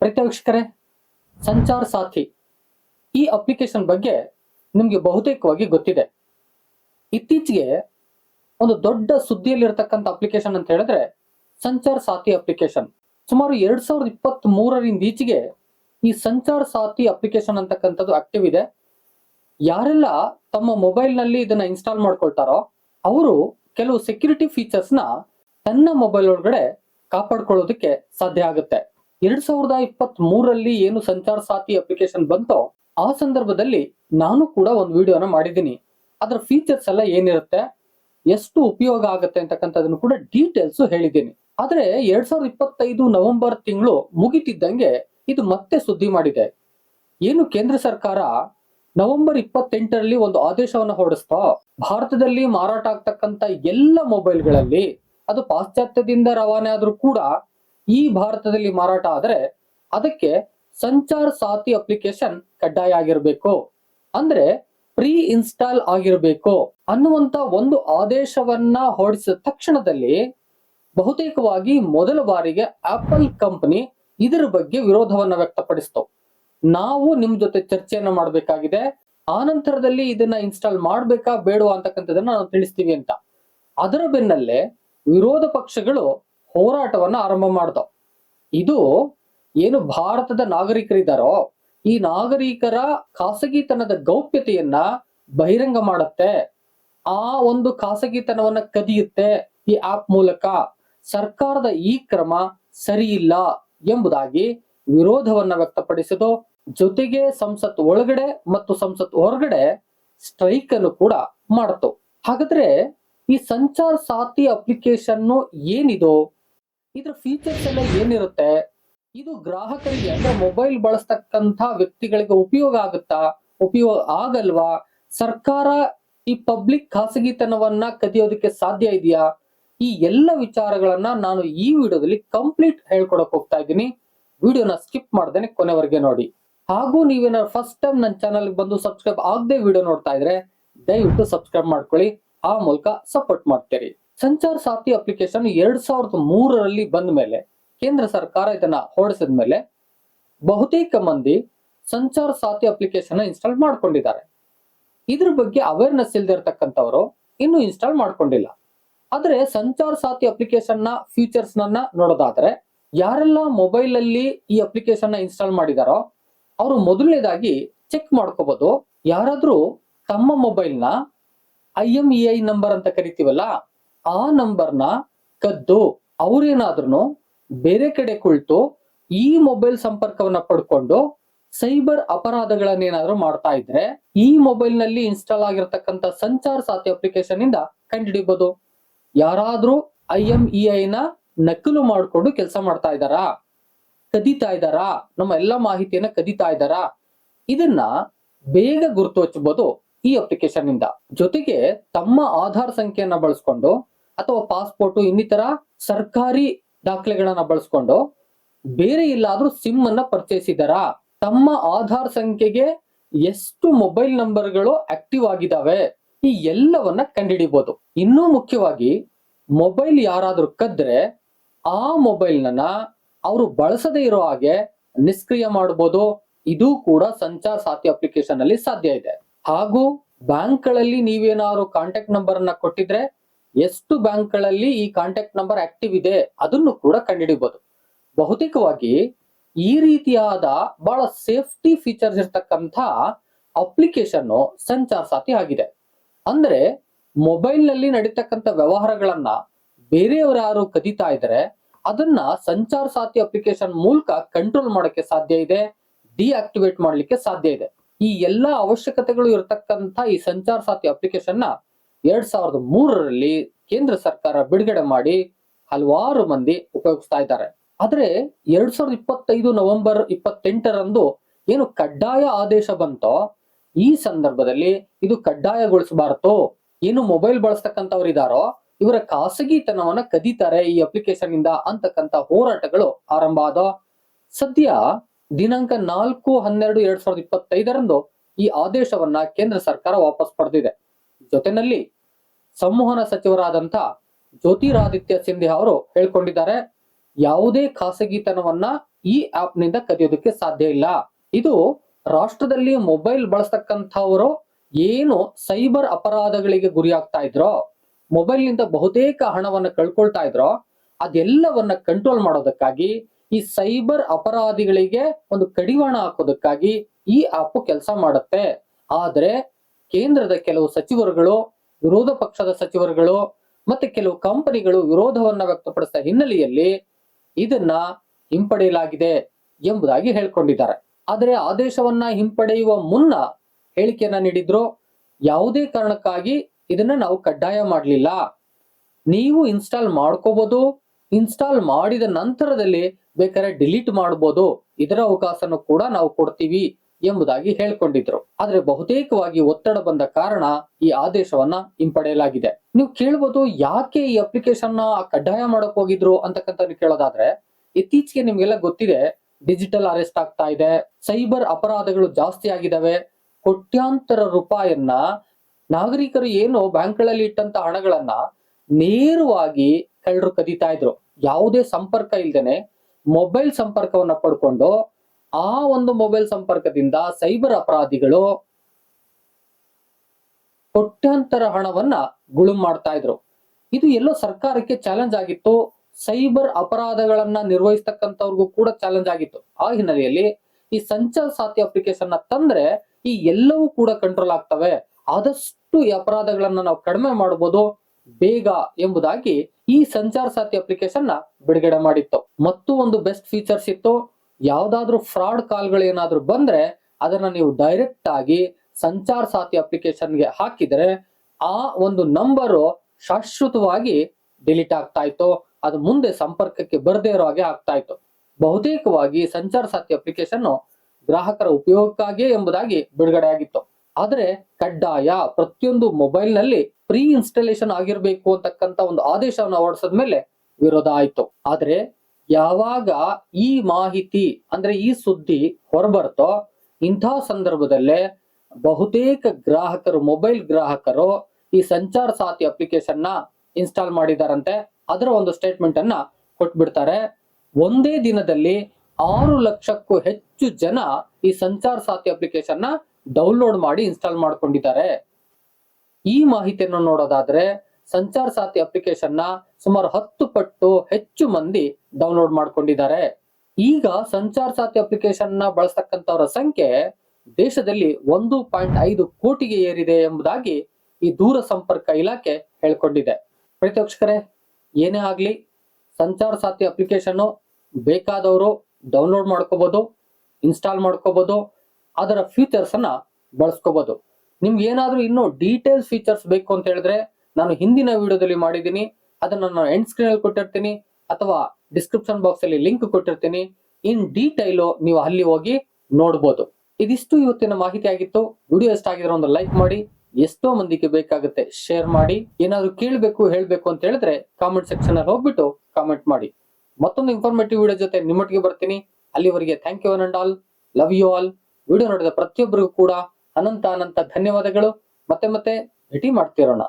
ಪ್ರೀತಿಯ ವೀಕ್ಷಕರೇ ಸಂಚಾರ್ ಸಾಥಿ. ಈ ಅಪ್ಲಿಕೇಶನ್ ಬಗ್ಗೆ ನಿಮಗೆ ಬಹುತೇಕವಾಗಿ ಗೊತ್ತಿದೆ. ಇತ್ತೀಚೆಗೆ ಒಂದು ದೊಡ್ಡ ಸುದ್ದಿಯಲ್ಲಿರ್ತಕ್ಕಂಥ ಅಪ್ಲಿಕೇಶನ್ ಅಂತ ಹೇಳಿದ್ರೆ ಸಂಚಾರ್ ಸಾಥಿ ಅಪ್ಲಿಕೇಶನ್. ಸುಮಾರು ಎರಡ್ ಸಾವಿರದ ಇಪ್ಪತ್ತ್ ಮೂರರಿಂದ ಈಚೆಗೆ ಈ ಸಂಚಾರ್ ಸಾಥಿ ಅಪ್ಲಿಕೇಶನ್ ಅಂತಕ್ಕಂಥದ್ದು ಆಕ್ಟಿವ್ ಇದೆ. ಯಾರೆಲ್ಲ ತಮ್ಮ ಮೊಬೈಲ್ನಲ್ಲಿ ಇದನ್ನ ಇನ್ಸ್ಟಾಲ್ ಮಾಡ್ಕೊಳ್ತಾರೋ, ಅವರು ಕೆಲವು ಸೆಕ್ಯೂರಿಟಿ ಫೀಚರ್ಸ್ನ ತನ್ನ ಮೊಬೈಲ್ ಒಳಗಡೆ ಕಾಪಾಡ್ಕೊಳ್ಳೋದಕ್ಕೆ ಸಾಧ್ಯ ಆಗುತ್ತೆ. ಎರಡ್ ಸಾವಿರದ ಇಪ್ಪತ್ತ್ ಮೂರಲ್ಲಿ ಏನು ಸಂಚಾರ ಸಾಥಿ ಅಪ್ಲಿಕೇಶನ್ ಬಂತೋ, ಆ ಸಂದರ್ಭದಲ್ಲಿ ನಾನು ಕೂಡ ಒಂದು ವಿಡಿಯೋನ ಮಾಡಿದ್ದೀನಿ. ಅದರ ಫೀಚರ್ಸ್ ಎಲ್ಲ ಏನಿರುತ್ತೆ, ಎಷ್ಟು ಉಪಯೋಗ ಆಗುತ್ತೆ ಅಂತಕ್ಕಂಥದನ್ನು ಕೂಡ ಡೀಟೇಲ್ಸ್ ಹೇಳಿದ್ದೀನಿ. ಆದ್ರೆ ಎರಡ್ ಸಾವಿರದ ಇಪ್ಪತ್ತೈದು ನವೆಂಬರ್ ತಿಂಗಳು ಮುಗಿತಿದ್ದಂಗೆ ಇದು ಮತ್ತೆ ಸುದ್ದಿ ಮಾಡಿದೆ. ಏನು ಕೇಂದ್ರ ಸರ್ಕಾರ ನವೆಂಬರ್ ಇಪ್ಪತ್ತೆಂಟರಲ್ಲಿ ಒಂದು ಆದೇಶವನ್ನು ಹೊರಡಿಸ್ತಾ, ಭಾರತದಲ್ಲಿ ಮಾರಾಟ ಆಗ್ತಕ್ಕಂಥ ಎಲ್ಲ ಮೊಬೈಲ್ಗಳಲ್ಲಿ ಅದು ಪಾಶ್ಚಾತ್ಯದಿಂದ ರವಾನೆ ಆದರೂ ಕೂಡ ಈ ಭಾರತದಲ್ಲಿ ಮಾರಾಟ ಆದರೆ ಅದಕ್ಕೆ ಸಂಚಾರ್ ಸಾಥಿ ಅಪ್ಲಿಕೇಶನ್ ಕಡ್ಡಾಯ ಆಗಿರಬೇಕು. ಅಂದ್ರೆ ಪ್ರೀ ಇನ್ಸ್ಟಾಲ್ ಆಗಿರಬೇಕು ಅನ್ನುವಂತ ಒಂದು ಆದೇಶವನ್ನ ಹೊರಡಿಸಿದ ತಕ್ಷಣದಲ್ಲಿ ಬಹುತೇಕವಾಗಿ ಮೊದಲ ಬಾರಿಗೆ ಆಪಲ್ ಕಂಪನಿ ಇದರ ಬಗ್ಗೆ ವಿರೋಧವನ್ನ ವ್ಯಕ್ತಪಡಿಸ್ತು. ನಾವು ನಿಮ್ ಜೊತೆ ಚರ್ಚೆಯನ್ನ ಮಾಡಬೇಕಾಗಿದೆ. ಆ ನಂತರದಲ್ಲಿ ಇದನ್ನ ಇನ್ಸ್ಟಾಲ್ ಮಾಡ್ಬೇಕಾ ಬೇಡವಾ ಅಂತಕ್ಕಂಥದನ್ನ ನಾವು ತಿಳಿಸ್ತೀವಿ ಅಂತ. ಅದರ ಬೆನ್ನಲ್ಲೇ ವಿರೋಧ ಪಕ್ಷಗಳು ಹೋರಾಟವನ್ನ ಆರಂಭ ಮಾಡ್ದವು ಇದು ಏನು ಭಾರತದ ನಾಗರಿಕರಿದ್ದಾರೋ ಈ ನಾಗರಿಕರ ಖಾಸಗಿತನದ ಗೌಪ್ಯತೆಯನ್ನ ಬಹಿರಂಗ ಮಾಡುತ್ತೆ. ಆ ಒಂದು ಖಾಸಗಿತನವನ್ನ ಕದಿಯುತ್ತೆ ಈ ಆಪ್ ಮೂಲಕ. ಸರ್ಕಾರದ ಈ ಕ್ರಮ ಸರಿಯಿಲ್ಲ ಎಂಬುದಾಗಿ ವಿರೋಧವನ್ನ ವ್ಯಕ್ತಪಡಿಸಿತು ಜೊತೆಗೆ ಸಂಸತ್ ಒಳಗಡೆ ಮತ್ತು ಸಂಸತ್ ಹೊರಗಡೆ ಸ್ಟ್ರೈಕ್ ಅನ್ನು ಕೂಡ ಮಾಡ್ತು. ಹಾಗಾದ್ರೆ ಈ ಸಂಚಾರ್ ಸಾಥಿ ಅಪ್ಲಿಕೇಶನ್ ಏನಿದು? ಇದ್ರ ಫೀಚರ್ಸ್ ಎಲ್ಲ ಏನಿರುತ್ತೆ? ಇದು ಗ್ರಾಹಕರಿಗೆ ಅಂದ್ರೆ ಮೊಬೈಲ್ ಬಳಸ್ತಕ್ಕಂಥ ವ್ಯಕ್ತಿಗಳಿಗೆ ಉಪಯೋಗ ಆಗುತ್ತಾ? ಉಪಯೋಗ ಆಗಲ್ವಾ? ಸರ್ಕಾರ ಈ ಪಬ್ಲಿಕ್ ಖಾಸಗಿತನವನ್ನ ಕದಿಯೋದಕ್ಕೆ ಸಾಧ್ಯ ಇದೆಯಾ? ಈ ಎಲ್ಲ ವಿಚಾರಗಳನ್ನ ನಾನು ಈ ವಿಡಿಯೋದಲ್ಲಿ ಕಂಪ್ಲೀಟ್ ಹೇಳ್ಕೊಡಕ್ ಹೋಗ್ತಾ ಇದ್ದೀನಿ. ವಿಡಿಯೋನ ಸ್ಕಿಪ್ ಮಾಡ್ದೇನೆ ಕೊನೆವರೆಗೆ ನೋಡಿ. ಹಾಗೂ ನೀವೇನಾದ್ರು ಫಸ್ಟ್ ಟೈಮ್ ನನ್ನ ಚಾನಲ್ ಬಂದು ಸಬ್ಸ್ಕ್ರೈಬ್ ಆಗದೆ ವಿಡಿಯೋ ನೋಡ್ತಾ ಇದ್ರೆ ದಯವಿಟ್ಟು ಸಬ್ಸ್ಕ್ರೈಬ್ ಮಾಡ್ಕೊಳ್ಳಿ. ಆ ಮೂಲಕ ಸಪೋರ್ಟ್ ಮಾಡ್ತೀರಿ. ಸಂಚಾರ್ ಸಾಥಿ ಅಪ್ಲಿಕೇಶನ್ ಎರಡ್ ಸಾವಿರದ ಮೂರರಲ್ಲಿ ಬಂದ ಮೇಲೆ ಕೇಂದ್ರ ಸರ್ಕಾರ ಇದನ್ನ ಹೊರಡಿಸಿದ ಮೇಲೆ ಬಹುತೇಕ ಮಂದಿ ಸಂಚಾರ್ ಸಾಥಿ ಅಪ್ಲಿಕೇಶನ್ ಇನ್ಸ್ಟಾಲ್ ಮಾಡ್ಕೊಂಡಿದ್ದಾರೆ. ಇದ್ರ ಬಗ್ಗೆ ಅವೇರ್ನೆಸ್ ಇಲ್ದೇ ಇನ್ನು ಇನ್ಸ್ಟಾಲ್ ಮಾಡ್ಕೊಂಡಿಲ್ಲ. ಆದರೆ ಸಂಚಾರ್ ಸಾಥಿ ಅಪ್ಲಿಕೇಶನ್ನ ಫೀಚರ್ಸ್ ನನ್ನ ನೋಡೋದಾದ್ರೆ ಯಾರೆಲ್ಲ ಮೊಬೈಲ್ ಅಲ್ಲಿ ಈ ಅಪ್ಲಿಕೇಶನ್ ಇನ್ಸ್ಟಾಲ್ ಮಾಡಿದಾರೋ ಅವರು ಮೊದಲನೇದಾಗಿ ಚೆಕ್ ಮಾಡ್ಕೋಬಹುದು ಯಾರಾದ್ರೂ ತಮ್ಮ ಮೊಬೈಲ್ನ I M E I number ಅಂತ ಕರಿತೀವಲ್ಲ ಆ ನಂಬರ್ನ ಕದ್ದು ಅವ್ರೇನಾದ್ರೂ ಬೇರೆ ಕಡೆ ಕುಳಿತು ಈ ಮೊಬೈಲ್ ಸಂಪರ್ಕವನ್ನ ಪಡ್ಕೊಂಡು ಸೈಬರ್ ಅಪರಾಧಗಳನ್ನೇನಾದ್ರೂ ಮಾಡ್ತಾ ಇದ್ರೆ ಈ ಮೊಬೈಲ್ನಲ್ಲಿ ಇನ್ಸ್ಟಾಲ್ ಆಗಿರ್ತಕ್ಕಂಥ ಸಂಚಾರ್ ಸಾಥಿ ಅಪ್ಲಿಕೇಶನ್ ಇಂದ ಕಂಡುಹಿಡಿಬಹುದು ಯಾರಾದ್ರೂ ಐ ಎಂ ಇ ಐ ನ ನಕಲು ಮಾಡಿಕೊಂಡು ಕೆಲಸ ಮಾಡ್ತಾ ಇದ್ದಾರಾ? ಕದೀತಾ ಇದ್ದಾರಾ? ನಮ್ಮ ಎಲ್ಲಾ ಮಾಹಿತಿಯನ್ನ ಕದೀತಾ ಇದ್ದಾರಾ? ಇದನ್ನ ಬೇಗ ಗುರುತು ಹಚ್ಚಬಹುದು ಈ ಅಪ್ಲಿಕೇಶನ್ ಇಂದ ಜೊತೆಗೆ ತಮ್ಮ ಆಧಾರ್ ಸಂಖ್ಯೆಯನ್ನ ಬಳಸ್ಕೊಂಡು ಅಥವಾ ಪಾಸ್ಪೋರ್ಟ್ ಇನ್ನಿತರ ಸರ್ಕಾರಿ ದಾಖಲೆಗಳನ್ನ ಬಳಸ್ಕೊಂಡು ಬೇರೆ ಎಲ್ಲಾದ್ರೂ ಸಿಮ್ ಅನ್ನ ಪರಿಚಯಿಸಿದಾರಾ ತಮ್ಮ ಆಧಾರ್ ಸಂಖ್ಯೆಗೆ ಎಷ್ಟು ಮೊಬೈಲ್ ನಂಬರ್ಗಳು ಆಕ್ಟಿವ್ ಆಗಿದಾವೆ? ಈ ಎಲ್ಲವನ್ನ ಕಂಡುಹಿಡಿಬಹುದು ಇನ್ನೂ ಮುಖ್ಯವಾಗಿ ಮೊಬೈಲ್ ಯಾರಾದ್ರೂ ಕದ್ರೆ ಆ ಮೊಬೈಲ್ ನನ್ನ ಅವರು ಬಳಸದೇ ಇರೋ ಹಾಗೆ ನಿಷ್ಕ್ರಿಯ ಮಾಡಬಹುದು ಇದು ಕೂಡ ಸಂಚಾರ ಸಾಥಿ ಅಪ್ಲಿಕೇಶನ್ ಅಲ್ಲಿ ಸಾಧ್ಯ ಇದೆ. ಹಾಗೂ ಬ್ಯಾಂಕ್ಗಳಲ್ಲಿ ನೀವೇನಾದ್ರು ಕಾಂಟ್ಯಾಕ್ಟ್ ನಂಬರ್ ಅನ್ನ ಕೊಟ್ಟಿದ್ರೆ ಎಷ್ಟು ಬ್ಯಾಂಕ್ಗಳಲ್ಲಿ ಈ ಕಾಂಟ್ಯಾಕ್ಟ್ ನಂಬರ್ ಆಕ್ಟಿವ್ ಇದೆ ಅದನ್ನು ಕೂಡ ಕಂಡುಹಿಡಿಬಹುದು ಬಹುತೇಕವಾಗಿ ಈ ರೀತಿಯಾದ ಬಹಳ ಸೇಫ್ಟಿ ಫೀಚರ್ಸ್ ಇರ್ತಕ್ಕಂಥ ಅಪ್ಲಿಕೇಶನ್ ಸಂಚಾರ್ ಸಾಥಿ ಆಗಿದೆ. ಅಂದ್ರೆ ಮೊಬೈಲ್ನಲ್ಲಿ ನಡೀತಕ್ಕಂಥ ವ್ಯವಹಾರಗಳನ್ನ ಬೇರೆಯವರು ಯಾರು ಕದೀತಾ ಇದ್ರೆ ಅದನ್ನ ಸಂಚಾರ್ ಸಾಥಿ ಅಪ್ಲಿಕೇಶನ್ ಮೂಲಕ ಕಂಟ್ರೋಲ್ ಮಾಡೋಕೆ ಸಾಧ್ಯ ಇದೆ, ಡಿಆಕ್ಟಿವೇಟ್ ಮಾಡಲಿಕ್ಕೆ ಸಾಧ್ಯ ಇದೆ. ಈ ಎಲ್ಲಾ ಅವಶ್ಯಕತೆಗಳು ಇರತಕ್ಕಂತ ಈ ಸಂಚಾರ ಸಾಥಿ ಅಪ್ಲಿಕೇಶನ್ನ ಎರಡ್ ಸಾವಿರದ ಮೂರರಲ್ಲಿ ಕೇಂದ್ರ ಸರ್ಕಾರ ಬಿಡುಗಡೆ ಮಾಡಿ ಹಲವಾರು ಮಂದಿ ಉಪಯೋಗಿಸ್ತಾ ಇದ್ದಾರೆ. ಆದ್ರೆ ಎರಡ್ ಸಾವಿರದ ಇಪ್ಪತ್ತೈದು ನವೆಂಬರ್ ಇಪ್ಪತ್ತೆಂಟರಂದು ಏನು ಕಡ್ಡಾಯ ಆದೇಶ ಬಂತೋ, ಈ ಸಂದರ್ಭದಲ್ಲಿ ಇದು ಕಡ್ಡಾಯಗೊಳಿಸಬಾರದು ಏನು ಮೊಬೈಲ್ ಬಳಸ್ತಕ್ಕಂಥವ್ರು ಇದಾರೋ, ಇವರ ಖಾಸಗಿತನವನ್ನ ಕದೀತಾರೆ ಈ ಅಪ್ಲಿಕೇಶನ್ ಇಂದ ಅಂತಕ್ಕಂಥ ಹೋರಾಟಗಳು ಆರಂಭ ಆದ ಸದ್ಯ ದಿನಾಂಕ ನಾಲ್ಕು ಹನ್ನೆರಡು ಎರಡ್ ಸಾವಿರದ ಇಪ್ಪತ್ತೈದರಂದು ಈ ಆದೇಶವನ್ನ ಕೇಂದ್ರ ಸರ್ಕಾರ ವಾಪಸ್ ಪಡೆದಿದೆ. ಜೊತೆನಲ್ಲಿ ಸಂವಹನ ಸಚಿವರಾದಂತ ಜ್ಯೋತಿರಾದಿತ್ಯ ಸಿಂಧೆ ಅವರು ಹೇಳ್ಕೊಂಡಿದ್ದಾರೆ, ಯಾವುದೇ ಖಾಸಗಿತನವನ್ನ ಈ ಆಪ್ನಿಂದ ಕದಿಯೋದಕ್ಕೆ ಸಾಧ್ಯ ಇಲ್ಲ. ಇದು ರಾಷ್ಟ್ರದಲ್ಲಿ ಮೊಬೈಲ್ ಬಳಸ್ತಕ್ಕಂಥವರು ಏನು ಸೈಬರ್ ಅಪರಾಧಗಳಿಗೆ ಗುರಿಯಾಗ್ತಾ ಇದ್ರೋ ಮೊಬೈಲ್ನಿಂದ ಬಹುತೇಕ ಹಣವನ್ನ ಕಳ್ಕೊಳ್ತಾ ಇದ್ರೋ, ಅದೆಲ್ಲವನ್ನ ಕಂಟ್ರೋಲ್ ಮಾಡೋದಕ್ಕಾಗಿ, ಈ ಸೈಬರ್ ಅಪರಾಧಿಗಳಿಗೆ ಒಂದು ಕಡಿವಾಣ ಹಾಕೋದಕ್ಕಾಗಿ ಈ ಆಪ್ ಕೆಲಸ ಮಾಡುತ್ತೆ. ಆದ್ರೆ ಕೇಂದ್ರದ ಕೆಲವು ಸಚಿವರುಗಳು, ವಿರೋಧ ಪಕ್ಷದ ಸಚಿವರುಗಳು ಮತ್ತೆ ಕೆಲವು ಕಂಪನಿಗಳು ವಿರೋಧವನ್ನ ವ್ಯಕ್ತಪಡಿಸಿದ ಹಿನ್ನೆಲೆಯಲ್ಲಿ ಇದನ್ನ ಹಿಂಪಡೆಯಲಾಗಿದೆ ಎಂಬುದಾಗಿ ಹೇಳ್ಕೊಂಡಿದ್ದಾರೆ. ಆದರೆ ಆದೇಶವನ್ನ ಹಿಂಪಡೆಯುವ ಮುನ್ನ ಹೇಳಿಕೆಯನ್ನ ನೀಡಿದ್ರು. ಯಾವುದೇ ಕಾರಣಕ್ಕಾಗಿ ಇದನ್ನ ನಾವು ಕಡ್ಡಾಯ ಮಾಡಲಿಲ್ಲ. ನೀವು ಇನ್ಸ್ಟಾಲ್ ಮಾಡ್ಕೋಬಹುದು ಇನ್ಸ್ಟಾಲ್ ಮಾಡಿದ ನಂತರದಲ್ಲಿ ಬೇಕಾದ್ರೆ ಡಿಲೀಟ್ ಮಾಡಬಹುದು ಇದರ ಅವಕಾಶನೂ ಕೂಡ ನಾವು ಕೊಡ್ತೀವಿ. ಎಂಬುದಾಗಿ ಹೇಳ್ಕೊಂಡಿದ್ರು. ಆದ್ರೆ ಬಹುತೇಕವಾಗಿ ಒತ್ತಡ ಬಂದ ಕಾರಣ ಈ ಆದೇಶವನ್ನ ಹಿಂಪಡೆಯಲಾಗಿದೆ. ನೀವು ಕೇಳ್ಬೋದು ಯಾಕೆ ಈ ಅಪ್ಲಿಕೇಶನ್ನ ಕಡ್ಡಾಯ ಮಾಡಕ್ ಹೋಗಿದ್ರು ಅಂತಕ್ಕಂಥ ಕೇಳೋದಾದ್ರೆ, ಇತ್ತೀಚೆಗೆ ನಿಮ್ಗೆಲ್ಲ ಗೊತ್ತಿದೆ ಡಿಜಿಟಲ್ ಅರೆಸ್ಟ್ ಆಗ್ತಾ ಇದೆ ಸೈಬರ್ ಅಪರಾಧಗಳು ಜಾಸ್ತಿ ಆಗಿದಾವೆ, ಕೋಟ್ಯಾಂತರ ರೂಪಾಯನ್ನ ನಾಗರಿಕರು ಏನು ಬ್ಯಾಂಕ್ಗಳಲ್ಲಿ ಇಟ್ಟಂತ ಹಣಗಳನ್ನ ನೇರವಾಗಿ ಕಳ್ಳರು ಕದೀತಾ ಇದ್ರು. ಯಾವುದೇ ಸಂಪರ್ಕ ಇಲ್ದೇನೆ ಮೊಬೈಲ್ ಸಂಪರ್ಕವನ್ನ ಪಡ್ಕೊಂಡು ಆ ಒಂದು ಮೊಬೈಲ್ ಸಂಪರ್ಕದಿಂದ ಸೈಬರ್ ಅಪರಾಧಿಗಳು ಕೊಟ್ಟಂತರ ಹಣವನ್ನ ಗುಳುಂ ಮಾಡ್ತಾ ಇದ್ರು. ಇದು ಎಲ್ಲೋ ಸರ್ಕಾರಕ್ಕೆ ಚಾಲೆಂಜ್ ಆಗಿತ್ತು, ಸೈಬರ್ ಅಪರಾಧಗಳನ್ನ ನಿರ್ವಹಿಸ್ತಕ್ಕಂಥವ್ರಿಗೂ ಕೂಡ ಚಾಲೆಂಜ್ ಆಗಿತ್ತು. ಆ ಹಿನ್ನೆಲೆಯಲ್ಲಿ ಈ ಸಂಚಾರ್ ಸಾಥಿ ಅಪ್ಲಿಕೇಶನ್ನ ತಂದ್ರೆ ಈ ಎಲ್ಲವೂ ಕೂಡ ಕಂಟ್ರೋಲ್ ಆಗ್ತವೆ. ಆದಷ್ಟು ಈ ಅಪರಾಧಗಳನ್ನ ನಾವು ಕಡಿಮೆ ಮಾಡಬಹುದು ಬೇಗ ಎಂಬುದಾಗಿ ಈ ಸಂಚಾರ್ ಸಾಥಿ ಅಪ್ಲಿಕೇಶನ್ನ ಬಿಡುಗಡೆ ಮಾಡಿತ್ತು. ಮತ್ತು ಒಂದು ಬೆಸ್ಟ್ ಫೀಚರ್ಸ್ ಇತ್ತು ಯಾವ್ದಾದ್ರು ಫ್ರಾಡ್ ಕಾಲ್ಗಳು ಏನಾದರೂ ಬಂದ್ರೆ ಅದನ್ನ ನೀವು ಡೈರೆಕ್ಟ್ ಆಗಿ ಸಂಚಾರ್ ಸಾಥಿ ಅಪ್ಲಿಕೇಶನ್ಗೆ ಹಾಕಿದ್ರೆ ಆ ಒಂದು ನಂಬರು ಶಾಶ್ವತವಾಗಿ ಡಿಲೀಟ್ ಆಗ್ತಾ ಇತ್ತು. ಅದು ಮುಂದೆ ಸಂಪರ್ಕಕ್ಕೆ ಬರದೇ ಇರೋ ಹಾಗೆ ಆಗ್ತಾ ಇತ್ತು. ಬಹುತೇಕವಾಗಿ ಸಂಚಾರ ಸಾಥಿ ಅಪ್ಲಿಕೇಶನ್ ಗ್ರಾಹಕರ ಉಪಯೋಗಕ್ಕಾಗಿಯೇ ಎಂಬುದಾಗಿ ಬಿಡುಗಡೆ ಆಗಿತ್ತು. ಆದ್ರೆ ಕಡ್ಡಾಯ ಪ್ರತಿಯೊಂದು ಮೊಬೈಲ್ನಲ್ಲಿ ಪ್ರೀ ಇನ್ಸ್ಟಾಲೇಷನ್ ಆಗಿರ್ಬೇಕು ಅಂತಕ್ಕಂತ ಒಂದು ಆದೇಶವನ್ನು ಹೊರಡಿಸಿದ ಮೇಲೆ ವಿರೋಧ ಆಯ್ತು. ಆದ್ರೆ ಯಾವಾಗ ಈ ಮಾಹಿತಿ, ಅಂದ್ರೆ ಈ ಸುದ್ದಿ ಹೊರಬರ್ತೋ ಇಂಥ ಸಂದರ್ಭದಲ್ಲೇ ಬಹುತೇಕ ಗ್ರಾಹಕರು, ಮೊಬೈಲ್ ಗ್ರಾಹಕರು ಈ ಸಂಚಾರ್ ಸಾಥಿ ಅಪ್ಲಿಕೇಶನ್ನ ಇನ್ಸ್ಟಾಲ್ ಮಾಡಿದಾರಂತೆ. ಅದರ ಒಂದು ಸ್ಟೇಟ್ಮೆಂಟ್ ಅನ್ನ ಕೊಟ್ಬಿಡ್ತಾರೆ. ಒಂದೇ ದಿನದಲ್ಲಿ ಆರು ಲಕ್ಷಕ್ಕೂ ಹೆಚ್ಚು ಜನ ಈ ಸಂಚಾರ್ ಸಾಥಿ ಅಪ್ಲಿಕೇಶನ್ನ ಡೌನ್ಲೋಡ್ ಮಾಡಿ ಇನ್ಸ್ಟಾಲ್ ಮಾಡ್ಕೊಂಡಿದ್ದಾರೆ. ಈ ಮಾಹಿತಿಯನ್ನು ನೋಡೋದಾದ್ರೆ ಸಂಚಾರ ಸಾಥಿ ಅಪ್ಲಿಕೇಶನ್ನ ಸುಮಾರು ಹತ್ತು ಪಟ್ಟು ಹೆಚ್ಚು ಮಂದಿ ಡೌನ್ಲೋಡ್ ಮಾಡ್ಕೊಂಡಿದ್ದಾರೆ. ಈಗ ಸಂಚಾರ್ ಸಾಥಿ ಅಪ್ಲಿಕೇಶನ್ನ ಬಳಸ್ತಕ್ಕಂಥವರ ಸಂಖ್ಯೆ ದೇಶದಲ್ಲಿ ಒಂದು ಪಾಯಿಂಟ್ ಐದು ಕೋಟಿಗೆ ಏರಿದೆ ಎಂಬುದಾಗಿ ಈ ದೂರ ಸಂಪರ್ಕ ಇಲಾಖೆ ಹೇಳ್ಕೊಂಡಿದೆ. ಪ್ರೀತಿವೀಕ್ಷಕರೇ ಏನೇ ಆಗ್ಲಿ, ಸಂಚಾರ ಸಾಥಿ ಅಪ್ಲಿಕೇಶನ್ ಬೇಕಾದವರು ಡೌನ್ಲೋಡ್ ಮಾಡ್ಕೋಬಹುದು ಇನ್ಸ್ಟಾಲ್ ಮಾಡ್ಕೋಬಹುದು ಅದರ ಫೀಚರ್ಸ್ ಅನ್ನ ಬಳಸ್ಕೋಬಹುದು ನಿಮ್ಗೆ ಏನಾದ್ರೂ ಇನ್ನೂ ಡೀಟೇಲ್ಸ್ ಫೀಚರ್ಸ್ ಬೇಕು ಅಂತ ಹೇಳಿದ್ರೆ ನಾನು ಹಿಂದಿನ ವಿಡಿಯೋದಲ್ಲಿ ಮಾಡಿದ್ದೀನಿ. ಅದನ್ನ ನಾನು ಎಂಡ್ ಸ್ಕ್ರೀನ್ ಅಲ್ಲಿ ಕೊಟ್ಟಿರ್ತೀನಿ ಅಥವಾ ಡಿಸ್ಕ್ರಿಪ್ಷನ್ ಬಾಕ್ಸ್ ಅಲ್ಲಿ ಲಿಂಕ್ ಕೊಟ್ಟಿರ್ತೀನಿ. ಇನ್ ಡೀಟೈಲು ನೀವು ಅಲ್ಲಿ ಹೋಗಿ ನೋಡ್ಬೋದು. ಇದಿಷ್ಟು ಇವತ್ತಿನ ಮಾಹಿತಿ ಆಗಿತ್ತು. ವಿಡಿಯೋ ಇಷ್ಟ ಆಗಿದ್ರೆ ಒಂದು ಲೈಕ್ ಮಾಡಿ. ಎಷ್ಟೋ ಮಂದಿಗೆ ಬೇಕಾಗುತ್ತೆ ಶೇರ್ ಮಾಡಿ. ಏನಾದ್ರು ಕೇಳಬೇಕು, ಹೇಳ್ಬೇಕು ಅಂತ ಹೇಳಿದ್ರೆ ಕಾಮೆಂಟ್ ಸೆಕ್ಷನ್ ಅಲ್ಲಿ ಹೋಗ್ಬಿಟ್ಟು ಕಾಮೆಂಟ್ ಮಾಡಿ. ಮತ್ತೊಂದು ಇನ್ಫಾರ್ಮೇಟಿವ್ ವಿಡಿಯೋ ಜೊತೆ ನಿಮ್ಮೊಟ್ಟಿಗೆ ಬರ್ತೀನಿ. ಅಲ್ಲಿವರೆಗೆ thank you and all love you all video ನೋಡಿದ ಪ್ರತಿಯೊಬ್ಬರಿಗೂ ಕೂಡ ಅನಂತ ಅನಂತ ಧನ್ಯವಾದಗಳು. ಮತ್ತೆ ಮತ್ತೆ ಭೇಟಿ ಮಾಡ್ತಿರೋಣ.